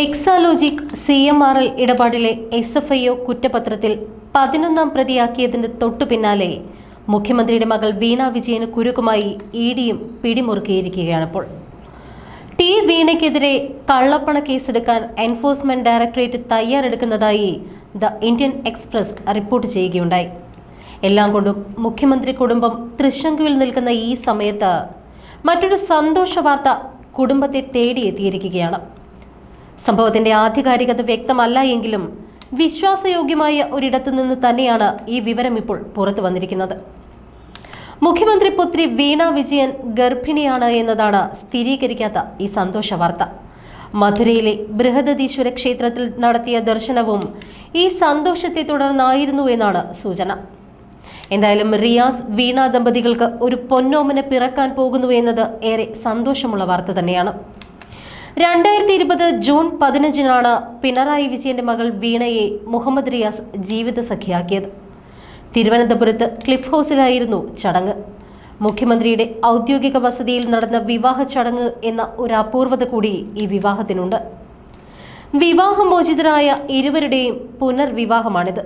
Exalogic C M R L ഇടപാടിലെ S F I O കുറ്റപത്രത്തിൽ പതിനൊന്നാം പ്രതിയാക്കിയതിന് തൊട്ടു പിന്നാലെ മുഖ്യമന്ത്രിയുടെ മകൾ വീണ വിജയന് കുരുക്കുമായി ഇ ഡിയും പിടിമുറുക്കിയിരിക്കുകയാണിപ്പോൾ. ടി വീണയ്ക്കെതിരെ കള്ളപ്പണ കേസെടുക്കാൻ എൻഫോഴ്സ്മെന്റ് ഡയറക്ടറേറ്റ് തയ്യാറെടുക്കുന്നതായി ദ ഇന്ത്യൻ എക്സ്പ്രസ് റിപ്പോർട്ട് ചെയ്യുകയുണ്ടായി. എല്ലാം കൊണ്ടും മുഖ്യമന്ത്രി കുടുംബം തൃശങ്കുവിൽ നിൽക്കുന്ന ഈ സമയത്ത് മറ്റൊരു സന്തോഷ വാർത്ത കുടുംബത്തെ തേടിയെത്തിയിരിക്കുകയാണ്. സംഭവത്തിന്റെ ആധികാരികത വ്യക്തമല്ല എങ്കിലും വിശ്വാസയോഗ്യമായ ഒരിടത്തു നിന്ന് തന്നെയാണ് ഈ വിവരം ഇപ്പോൾ പുറത്തു വന്നിരിക്കുന്നത്. മുഖ്യമന്ത്രി പുത്രി വീണ വിജയൻ ഗർഭിണിയാണ് എന്നതാണ് സ്ഥിരീകരിക്കാത്ത ഈ സന്തോഷ വാർത്ത. മധുരയിലെ ബൃഹദതീശ്വര ക്ഷേത്രത്തിൽ നടത്തിയ ദർശനവും ഈ സന്തോഷത്തെ തുടർന്നായിരുന്നു എന്നാണ് സൂചന. എന്തായാലും റിയാസ് വീണ ദമ്പതികൾക്ക് ഒരു പൊന്നോമന പിറക്കാൻ പോകുന്നു എന്നത് ഏറെ സന്തോഷമുള്ള വാർത്ത തന്നെയാണ്. രണ്ടായിരത്തി ഇരുപത് ജൂൺ പതിനഞ്ചിനാണ് പിണറായി വിജയന്റെ മകൾ വീണയെ മുഹമ്മദ് റിയാസ് ജീവിത സഖിയാക്കിയത് തിരുവനന്തപുരത്ത് ക്ലിഫ് ഹൗസിലായിരുന്നു ചടങ്ങ്. മുഖ്യമന്ത്രിയുടെ ഔദ്യോഗിക വസതിയിൽ നടന്ന വിവാഹ ചടങ്ങ് എന്ന ഒരു അപൂർവത കൂടി ഈ വിവാഹത്തിനുണ്ട്. വിവാഹമോചിതരായ ഇരുവരുടെയും പുനർവിവാഹമാണിത്.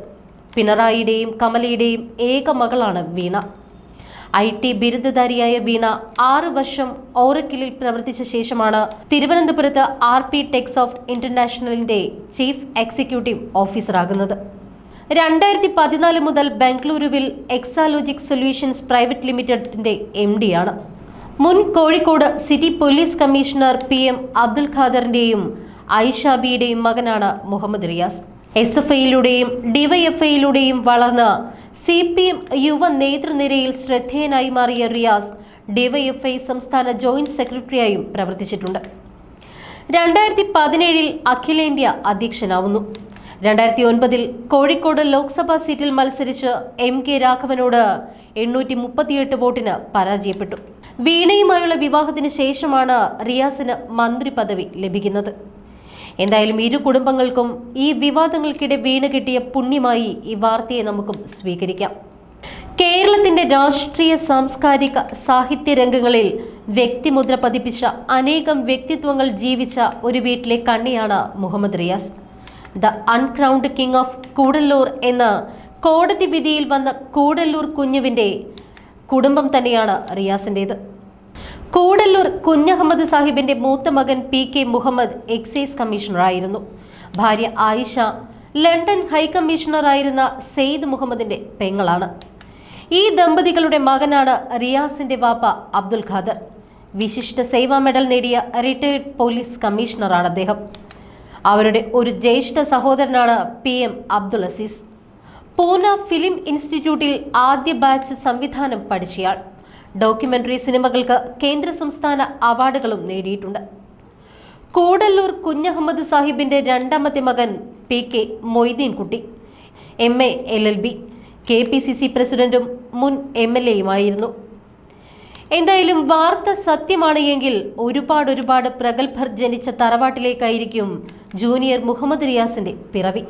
പിണറായിയുടെയും കമലയുടെയും ഏക മകളാണ് വീണ. ഐ ടി ബിരുദധാരിയായ വീണ ആറ് വർഷം ഓറക്കിളിൽ പ്രവർത്തിച്ച ശേഷമാണ് തിരുവനന്തപുരത്ത് ആർ പി ടെക്സോഫ്റ്റ് ഇന്റർനാഷണലിന്റെ ചീഫ് എക്സിക്യൂട്ടീവ് ഓഫീസറാകുന്നത്. രണ്ടായിരത്തി പതിനാല് മുതൽ ബംഗളൂരുവിൽ എക്സാലോജിക് സൊല്യൂഷൻസ് പ്രൈവറ്റ് ലിമിറ്റഡിന്റെ എം ആണ്. മുൻ Kozhikode city police commissioner P M Abdul ഖാദറിന്റെയും ഐഷാബിയുടെയും മകനാണ് മുഹമ്മദ് റിയാസ്. എസ് എഫ് ഐയിലൂടെയും ഡിവൈഎഫ്ഐയിലൂടെയും വളർന്ന് സി പി എം യുവ നേതൃനിരയിൽ ശ്രദ്ധേയനായി മാറിയ റിയാസ് ഡിവൈഎഫ്ഐ സംസ്ഥാന ജോയിന്റ് സെക്രട്ടറിയായും പ്രവർത്തിച്ചിട്ടുണ്ട്. രണ്ടായിരത്തി പതിനേഴിൽ അഖിലേന്ത്യാ അധ്യക്ഷനാവുന്നു. രണ്ടായിരത്തി ഒൻപതിൽ കോഴിക്കോട് ലോക്സഭാ സീറ്റിൽ മത്സരിച്ച് എം കെ രാഘവനോട് എണ്ണൂറ്റി മുപ്പത്തിയെട്ട് വോട്ടിന് പരാജയപ്പെട്ടു. വീണയുമായുള്ള വിവാഹത്തിന് ശേഷമാണ് റിയാസിന് മന്ത്രി പദവി ലഭിക്കുന്നത്. എന്തായാലും ഇരു കുടുംബങ്ങൾക്കും ഈ വിവാദങ്ങൾക്കിടെ വീണ് കിട്ടിയ പുണ്യമായി ഈ വാർത്തയെ നമുക്കും സ്വീകരിക്കാം. കേരളത്തിന്റെ രാഷ്ട്രീയ സാംസ്കാരിക സാഹിത്യ രംഗങ്ങളിൽ വ്യക്തിമുദ്ര പതിപ്പിച്ച അനേകം വ്യക്തിത്വങ്ങൾ ജീവിച്ച ഒരു വീട്ടിലെ കണ്ണിയാണ് Muhammad Riyas. The uncrowned king of Koodallur എന്ന കോടതി വിധിയിൽ വന്ന കൂടല്ലൂർ കുഞ്ഞുവിന്റെ കുടുംബം തന്നെയാണ് റിയാസിന്റേത് കൂടല്ലൂർ കുഞ്ഞഹമ്മദ് സാഹിബിന്റെ മൂത്ത മകൻ പി കെ മുഹമ്മദ് എക്സൈസ് കമ്മീഷണറായിരുന്നു ഭാര്യ ആയിഷ ലണ്ടൻ ഹൈക്കമ്മീഷണറായിരുന്ന സെയ്ദ് മുഹമ്മദിന്റെ പെങ്ങളാണ്. ഈ ദമ്പതികളുടെ മകനാണ് റിയാസിന്റെ വാപ്പ അബ്ദുൽ ഖാദർ. വിശിഷ്ട സേവാ മെഡൽ നേടിയ റിട്ടയർഡ് പോലീസ് കമ്മീഷണറാണ് അദ്ദേഹം. അവരുടെ ഒരു ജ്യേഷ്ഠ സഹോദരനാണ് P M Abdul Azeez. Poona film ഇൻസ്റ്റിറ്റ്യൂട്ടിൽ ആദ്യ ബാച്ച് സംവിധാനം പഠിച്ചയാൾ. ഡോക്യുമെന്ററി സിനിമകൾക്ക് കേന്ദ്ര സംസ്ഥാന അവാർഡുകളും നേടിയിട്ടുണ്ട്. കൂടല്ലൂർ കുഞ്ഞഹമ്മദ് സാഹിബിന്റെ രണ്ടാമത്തെ മകൻ P K Moideen Kutty M A L L B K P C C പ്രസിഡന്റും മുൻ എം എൽ എയുമായിരുന്നു. എന്തായാലും വാർത്ത സത്യമാണ് എങ്കിൽ ഒരുപാട് ഒരുപാട് പ്രഗത്ഭർ ജനിച്ച തറവാട്ടിലേക്കായിരിക്കും ജൂനിയർ മുഹമ്മദ് റിയാസിന്റെ പിറവി.